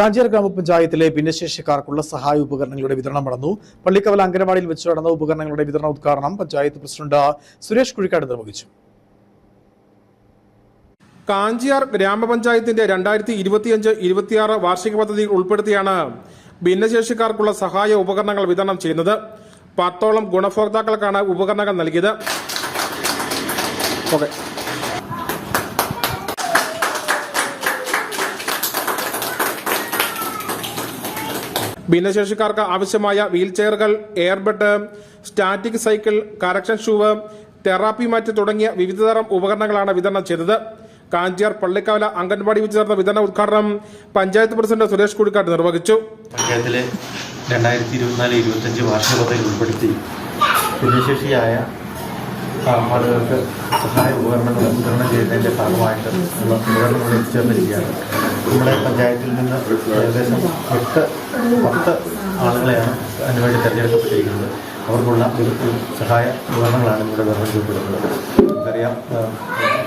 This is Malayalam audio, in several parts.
കാഞ്ചിയാർ ഗ്രാമപഞ്ചായത്തിലെ ഭിന്നശേഷിക്കാർക്കുള്ള സഹായ ഉപകരണങ്ങളുടെ വിതരണം നടന്നു. പള്ളിക്കവല അംഗനവാടിയിൽ വെച്ച് നടന്ന ഉപകരണങ്ങളുടെ വിതരണ ഉദ്ഘാടനം പഞ്ചായത്ത് പ്രസിഡന്റ് സുരേഷ് കുഴിക്കാട് നിർവഹിച്ചു. കാഞ്ചിയാർ ഗ്രാമപഞ്ചായത്തിന്റെ രണ്ടായിരത്തി ഇരുപത്തിയഞ്ച് ഇരുപത്തിയാറ് വാർഷിക പദ്ധതിയിൽ ഉൾപ്പെടുത്തിയാണ് ഭിന്നശേഷിക്കാർക്കുള്ള സഹായ ഉപകരണങ്ങൾ വിതരണം ചെയ്യുന്നത്. പത്തോളം ഗുണഭോക്താക്കൾക്കാണ് ഉപകരണങ്ങൾ നൽകിയത്. ഓക്കെ. ഭിന്നശേഷിക്കാർക്ക് ആവശ്യമായ wheel ചെയറുകൾ airbed static cycle correction shoe therapy mat തുടങ്ങിയ വിവിധതരം ഉപകരണങ്ങളാണ് വിതരണം ചെയ്തത്. കാഞ്ചിയാർ പള്ളിക്കാവല അംഗൻവാടി വെച്ച് നടന്ന വിതരണ ഉദ്ഘാടനം പഞ്ചായത്ത് പ്രസിഡന്റ് സുരേഷ് കുടിക്കാട്ട് നിർവഹിച്ചു. പഞ്ചായത്തിലെ രണ്ടായിരത്തി ഇരുപത്തിനാല് ഇരുപത്തഞ്ച് വാർഷിക പദ്ധതി ഉൾപ്പെടുത്തി ഭിന്നശേഷിയായ ആളുകൾക്ക് സഹായ ഉപകരണങ്ങൾ വിതരണം ചെയ്യുന്നതിന്റെ ഭാഗമായിട്ട് ഉള്ള ഉപകരണങ്ങൾ എത്തിച്ചേർന്നിരിക്കുകയാണ്. നമ്മുടെ പഞ്ചായത്തിൽ നിന്ന് ഏകദേശം എട്ട് പത്ത് ആളുകളെയാണ് അതിനുവേണ്ടി തിരഞ്ഞെടുക്കപ്പെട്ടിരിക്കുന്നത്. അവർക്കുള്ള സഹായ ഉപകരണങ്ങളാണ് ഇവിടെ ചെയ്യപ്പെടുന്നത് നമുക്കറിയാം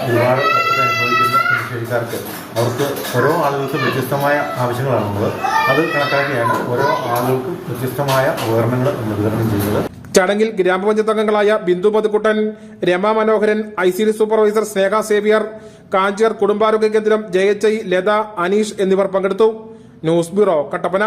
ഒരുപാട് കഷ്ടത അനുഭവിക്കുന്ന കൃഷിക്കാർക്ക് അവർക്ക് ഓരോ ആളുകൾക്കും വ്യത്യസ്തമായ ആവശ്യങ്ങളാണുള്ളത്. അത് കണക്കാക്കിയാണ് ഓരോ ആളുകൾക്കും വ്യത്യസ്തമായ ഉപകരണങ്ങൾ നമ്മൾ വിതരണം ചെയ്യുന്നത്. ചടങ്ങിൽ ഗ്രാമപഞ്ചായത്ത് അംഗങ്ങളായ Bindu Madhukuttan Rama Manoharan I C D supervisor Sneha Xavier Kanchiyar കുടുംബാരോഗ്യ കേന്ദ്രം J H I Latha Aneesh എന്നിവർ പങ്കെടുത്തു. News bureau Kattappana.